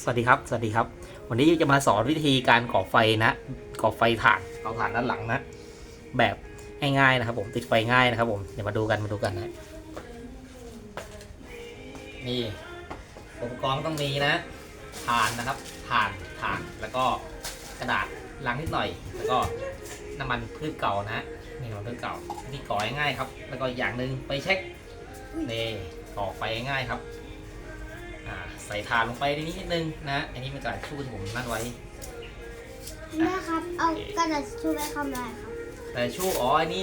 สวัสดีครับ สวัสดีครับ วันนี้จะมาสอนวิธีการก่อไฟนะก่อไฟถ่านเตาถ่านด้านหลังนะ แบบง่ายๆนะครับ ผมติดไฟง่ายนะครับผมเดี๋ยวมาดูกันมาดูกันนะ นี่อุปกรณ์ต้องมีนะถ่านนะครับถ่านถ่านแล้วก็กระดาษลังนิดหน่อย แล้วก็น้ำมันพืชเก่านะนี่น้ำมันพืชเก่าที่ก่อง่ายๆครับ แล้วก็อย่างหนึ่งไปเช็คนี่ก่อไฟง่ายครับ ใส่ถ่านลงไปในนี้นิดนึงนะ อันนี้เป็นกระดาษชู่ที่ผมนัดไว้แม่ครับ เอากระดาษชูไปทำอะไรครับกระดาษชู่อ๋ออันนี้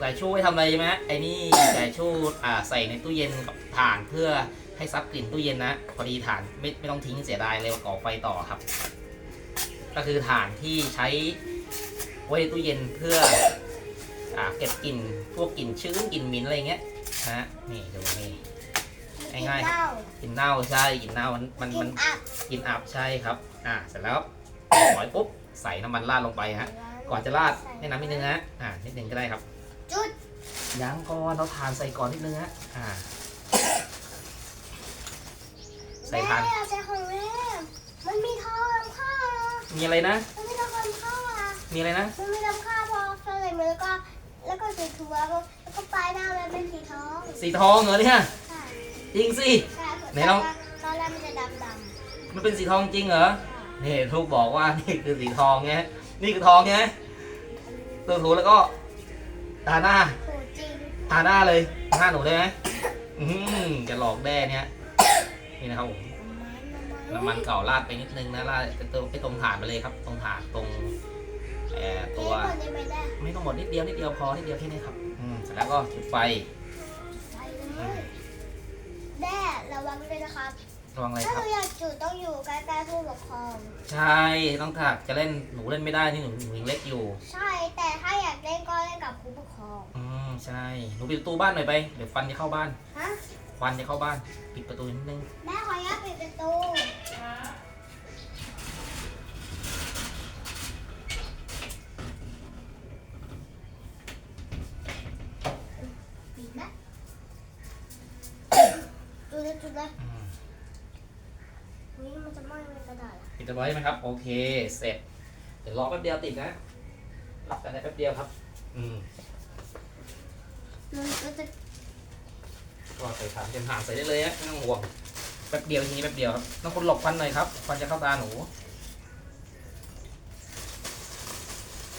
กระดาษชู่ไว้ทำอะไรใช่ไหมฮะไอ้นี่กระดาษชู่อ่าใส่ในตู้เย็นกับถ่านเพื่อให้ซับกลิ่นตู้เย็นนะพอดีถ่านไม่ไม่ต้องทิ้งเสียดายเลยก่อไฟต่อครับ ก็คือถ่านที่ใช้ไว้ในตู้เย็นเพื่ออ่าเก็บกลิ่นพวกกลิ่นชื้นกลิ่นเหม็นอะไรเงี้ยนะฮะนี่ดูนี่ ง่ายๆกินเหล้ากลิ่นเน่าใช่กลิ่นเน่ามันมันกิมันนอับกินอับใช่ครับ อ่าเสร็จแล้วปล่อยปุ๊บใส่น้ำมันราดลงไปฮะก่อนจะราดให้น้ำนิดนึงฮะอ่านิดนึงก็ได้ครับ จุดยังก่อนเราทานใส่ก่อนนิดนึงฮะอ่า ใส่แม่ทานเอาใส่ของแม่มันมีทองลำค่านะมีอะไรนะ มันมีทองลำค่าอะมีอะไรนะ มันมีลำค่าพอใส่มือแล้วก็แล้วก็สีถั่วแล้วก็ปลายหน้ามันเป็นสีทองสีทองเหรอเนี่ยใช่ จริงสิใช่ไหนลอง ตอนแรกมันจะดำดำมันเป็นสีทองจริงเหรอนี่ทูกบอกว่านี่คือสีทองไงนี่คือทองไงตัวถูแล้วก็ทาหน้าถูกจริงทาหน้าเลยหน้าหนูได้ไหมอืมจะหลอกแด้เนี่ยนี่นะครับผมน้ำมันเก่าราดไปนิดนึงนะราดไปตรงไปตรงฐานไปเลยครับ ตรงฐานตรงเอ่อตัตัววคนนี้ไปได้ไม่ต้องหมดนิดเดียวนิดเดียวพอนิดเดียวแค่นี้ครับอืมเสร็จแล้วก็จุดไฟ ระวังด้วยนะครับระวังอะไรถ้าคหรับนูอยากจุดต้องอยู่ใกล้ๆผู้ปกครอง ใช่ต้องถักจะเล่นหนูเล่นไม่ได้นี่หนูหนูยังเล็กอยู่ ใช่แต่ถ้าอยากเล่นก็เล่นกับผู้ปกครองอืมใช่หนูปิดประตูบ้านหน่อยไปเดี๋ยวฟันจะเข้าบ้านฮะควันจะเข้าบ้าน ปิดประตูนิดนึงแม่ขออนุญาตปิดประตู จุดเลยจุดเลยอืมนี่มันจะไหม้ในกระดาษอะปิดเอาไว้ไหมครับ โอเค เสร็จ เดี๋ยวรอแป๊บเดียวติดนะรับกันได้แป๊บเดียวครับ อืมมันก็จะก็ใส่ฐานเต็มฐานใส่ได้เลยฮะไม่ต้องห่วง แป๊บเดียวทีนี้แป๊บเดียวครับต้องคนหลบควันหน่อยครับควันจะเข้าตาหนู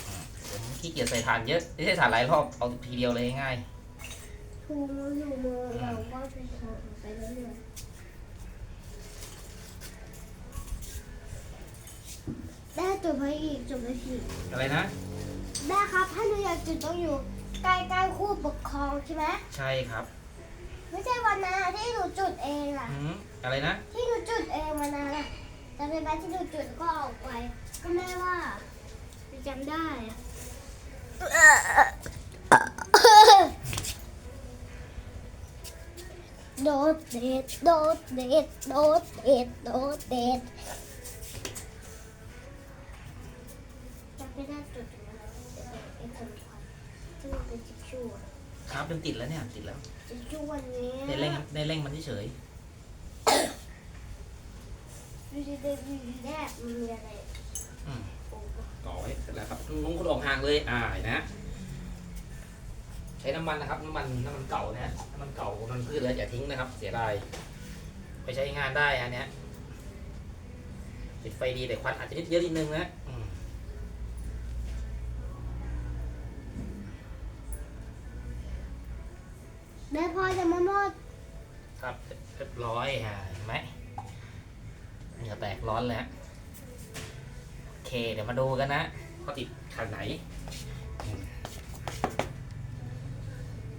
อ่าผมขี้เกียจใส่ฐานเยอะไม่ใช่ฐานหลายรอบเอาทีเดียวเลยง่ายทู มืออยู่มือเราก็จะทำไปเรื่อยๆแม่จุดไปอีกจุดไปอีกอะไรนะแม่ครับ ถ้าหนูอยากจุดต้องอยู่ใกล้ๆคู่ปกครองใช่ไหมใช่ครับไม่ใช่วันนั้นอะที่หนูจุดเองอะอืมอะไรนะ ที่หนูจุดเองวันนั้นอะจำได้ไหมที่หนูจุดก็ออกไป ก็แม่ว่าจำได้อะ โดดเด็ดโดดเด็ดโดดเด็ดโดดเด็ดจำไม่ได้จุดนะไอ้คนควันที่มันเป็นทิชชู่อะครับเป็นติดแล้วเนี่ยติดแล้วทิชชู่วันนี้ได้เร่งได้เร่งมันเฉยดูดิดูดิแรกมันมีอะไร ๆอืม ต่อไว้เสร็จแล้วครับลุงคุณออกห่างเลย อ่าเห็นนะ ใช้น้ำมันนะครับน้ำมันน้ำมันเก่านะฮะน้ำมันเก่าน้ำมันพืชแล้วอย่าทิ้งนะครับ เสียดายไปใช้งานได้อันเนี้ยติดไฟดีแต่ควันอาจจะนิดเยอะนิดนึงนะอืมแม่พ่อจะมาหมดครับเรียบร้อยฮะเห็นไหมเหงื่อแตกร้อนแล้วโอเคเดี๋ยวมาดูกันนะเขาติดขันไหน